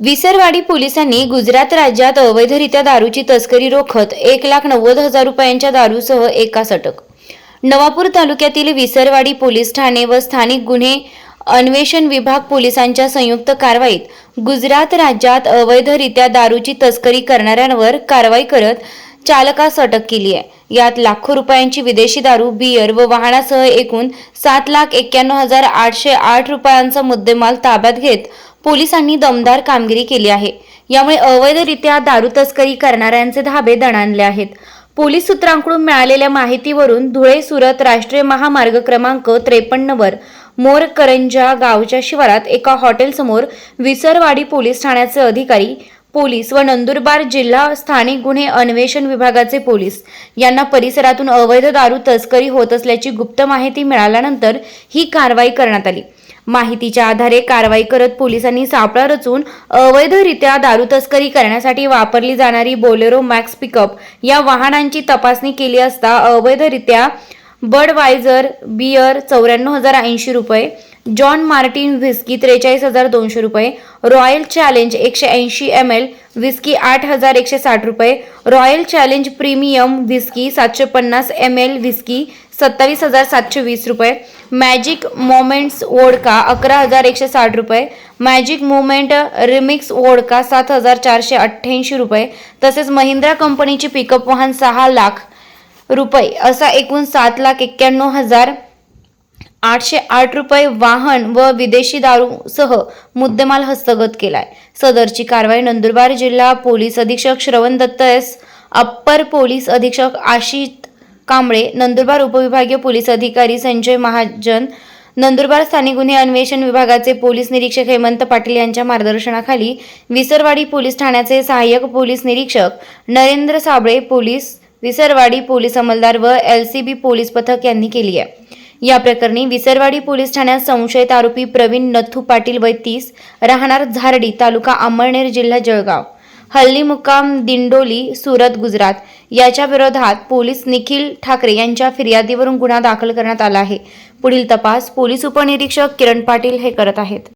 विसरवाडी पोलिसांनी गुजरात राज्यात अवैधरित्या दारूची तस्करी रोखत एक लाख नव्वद हजार रुपयांच्या दारूसह एकास अटक नवापूर तालुक्यातील विसरवाडी पोलीस ठाणे व स्थानिक गुन्हे अन्वेषण विभाग पोलिसांच्या संयुक्त कारवाईत गुजरात राज्यात अवैधरित्या दारूची तस्करी करणाऱ्यांवर कारवाई करत चालकास अटक केली आहे. यात लाखो रुपयांची विदेशी दारू बियर व वाहनासह एकूण सात लाख एक्क्याण्णव हजार आठशे आठ रुपयांचा मुद्देमाल ताब्यात घेत पोलिसांनी दमदार कामगिरी केली आहे. यामुळे अवैधरित्या दारू तस्करी करणाऱ्यांचे धाबे दणाणले आहेत. पोलीस सूत्रांकडून मिळालेल्या माहितीवरून धुळे सुरत राष्ट्रीय महामार्ग क्रमांक त्रेपन्नवर मोरकरंजा गावच्या शिवारात एका हॉटेलसमोर विसरवाडी पोलीस ठाण्याचे अधिकारी पोलीस व नंदुरबार जिल्हा स्थानिक गुन्हे अन्वेषण विभागाचे पोलीस यांना परिसरातून अवैध दारू तस्करी होत असल्याची गुप्त माहिती मिळाल्यानंतर ही कारवाई करण्यात आली. माहितीच्या आधारे कारवाई करत पोलिसांनी सापळा रचून अवैधरित्या दारू तस्करी करण्यासाठी वापरली जाणारी बोलेरो मॅक्स पिकअप या वाहनांची तपासणी केली असता अवैधरित्या बडवायझर बियर चौऱ्याण्णव हजार ऐंशी रुपये जॉन मार्टिन व्हिस्की त्रेचाळीस हजार दोनशे रुपये रॉयल चॅलेंज एकशे ऐंशी एम एल व्हिस्की आठ हजार एकशे साठ रुपये रॉयल चॅलेंज प्रीमियम व्हिस्की सातशे पन्नास एम एल व्हिस्की सत्तावीस हजार सातशे वीस रुपये मॅजिक मोमेंट्स वोडका अकरा हजार एकशे साठ रुपये मॅजिक मोमेंट रिमिक्स वोडका सात हजार चारशे अठ्ठ्याऐंशी रुपये तसेच महिंद्रा कंपनीची पिकअप वाहन सहा लाख रुपये. असा एकूण सात लाख एक्क्याण्णव हजार आठशे आठ रुपये वाहन व विदेशी दारूसह मुद्देमाल हस्तगत केलाय. सदरची कारवाई नंदुरबार जिल्हा पोलीस अधीक्षक श्रवण दत्त एस अप्पर पोलीस अधीक्षक आशित कांबळे नंदुरबार उपविभागीय पोलीस अधिकारी संजय महाजन नंदुरबार स्थानिक गुन्हे अन्वेषण विभागाचे पोलीस निरीक्षक हेमंत पाटील यांच्या मार्गदर्शनाखाली विसरवाडी पोलीस ठाण्याचे सहाय्यक पोलीस निरीक्षक नरेंद्र साबळे पोलीस विसरवाडी पोलीस अंमलदार व एल सी बी पोलीस पथक यांनी केली आहे. या प्रकरणी विसरवाडी पोलीस ठाण्यात संशयित आरोपी प्रवीण नथू पाटील वय तीस राहणार झारडी तालुका अंमळनेर जिल्हा जळगाव. हल्ली मुक्काम दिंडोली सुरत गुजरात याच्या विरोधात पोलीस निखिल ठाकरे यांच्या फिर्यादीवरून गुन्हा दाखल करण्यात आला आहे. पुढील तपास पोलीस उपनिरीक्षक किरण पाटील हे करत आहेत.